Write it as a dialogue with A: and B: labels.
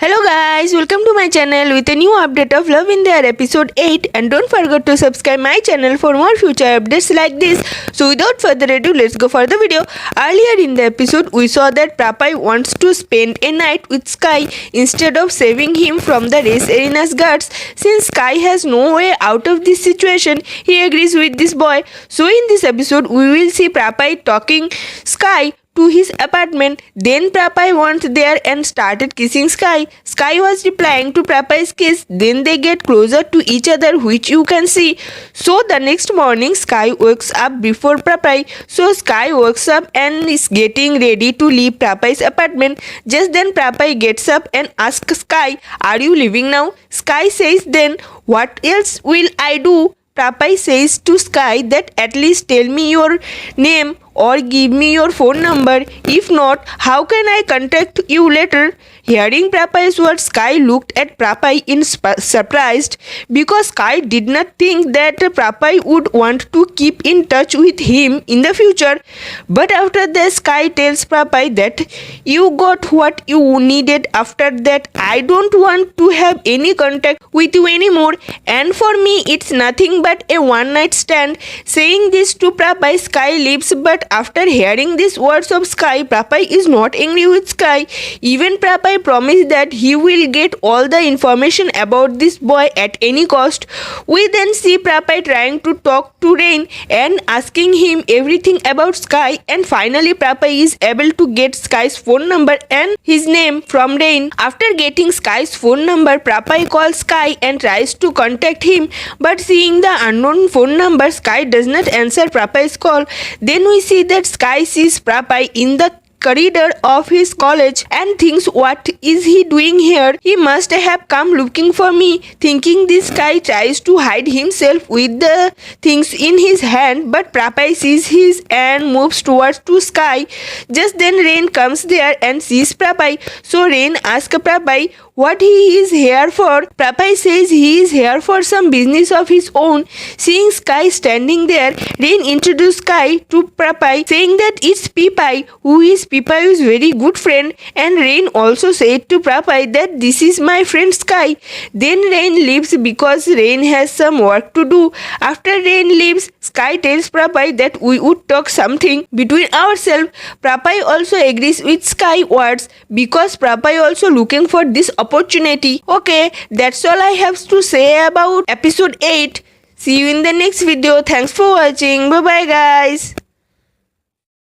A: Hello guys, welcome to my channel with a new update of Love in the Air episode 8 and don't forget to subscribe my channel for more future updates like this. So without further ado, let's go for the video. Earlier in the episode, we saw that Prapai wants to spend a night with Sky instead of saving him from the race arena's guards. Since Sky has no way out of this situation, he agrees with this boy. So in this episode, we will see Prapai talking Sky to his apartment. Then Prapai went there and started kissing Sky. Sky was replying to Prapai's kiss. Then they get closer to each other, which you can see. So the next morning, Sky wakes up before Prapai. So Sky wakes up and is getting ready to leave Prapai's apartment. Just then Prapai gets up and asks Sky, Are you leaving now? Sky says then, What else will I do? Prapai says to Sky that at least tell me your name or give me your phone number. If not, how can I contact you later? Hearing Prapai's words, Sky looked at Prapai in sp- surprised because Sky did not think that Prapai would want to keep in touch with him in the future. But after that, Sky tells Prapai that you got what you needed. After that, I don't want to have any contact with you anymore. And for me, it's nothing but a one night stand. Saying this to Prapai, Sky leaves. But after hearing these words of Sky, Prapai is not angry with Sky. Even Prapai promised that he will get all the information about this boy at any cost. We then see Prapai trying to talk to Rain and asking him everything about Sky. And finally, Prapai is able to get Sky's phone number and his name from Rain. After getting Sky's phone number, Prapai calls Sky and tries to contact him. But seeing the unknown phone number, Sky does not answer Prapai's call. Then we see that Sky sees Prapai in the corridor of his college and thinks what is he doing here? He must have come looking for me. Thinking this guy tries to hide himself with the things in his hand but prapai sees his and moves towards to sky. Just then rain comes there and sees prapai so rain asks prapai what he is here for. Prapai says he is here for some business of his own. Seeing Sky standing there, Rain introduced Sky to Prapai, saying that it's Pipai, who is Pipai's very good friend. And Rain also said to Prapai that this is my friend Sky. Then Rain leaves because Rain has some work to do. After Rain leaves, Sky tells Prapai that we would talk something between ourselves. Prapai also agrees with Sky words because Prapai also looking for this opportunity. Okay, that's all I have to say about episode 8. See you in the next video. Thanks for watching. Bye bye, guys.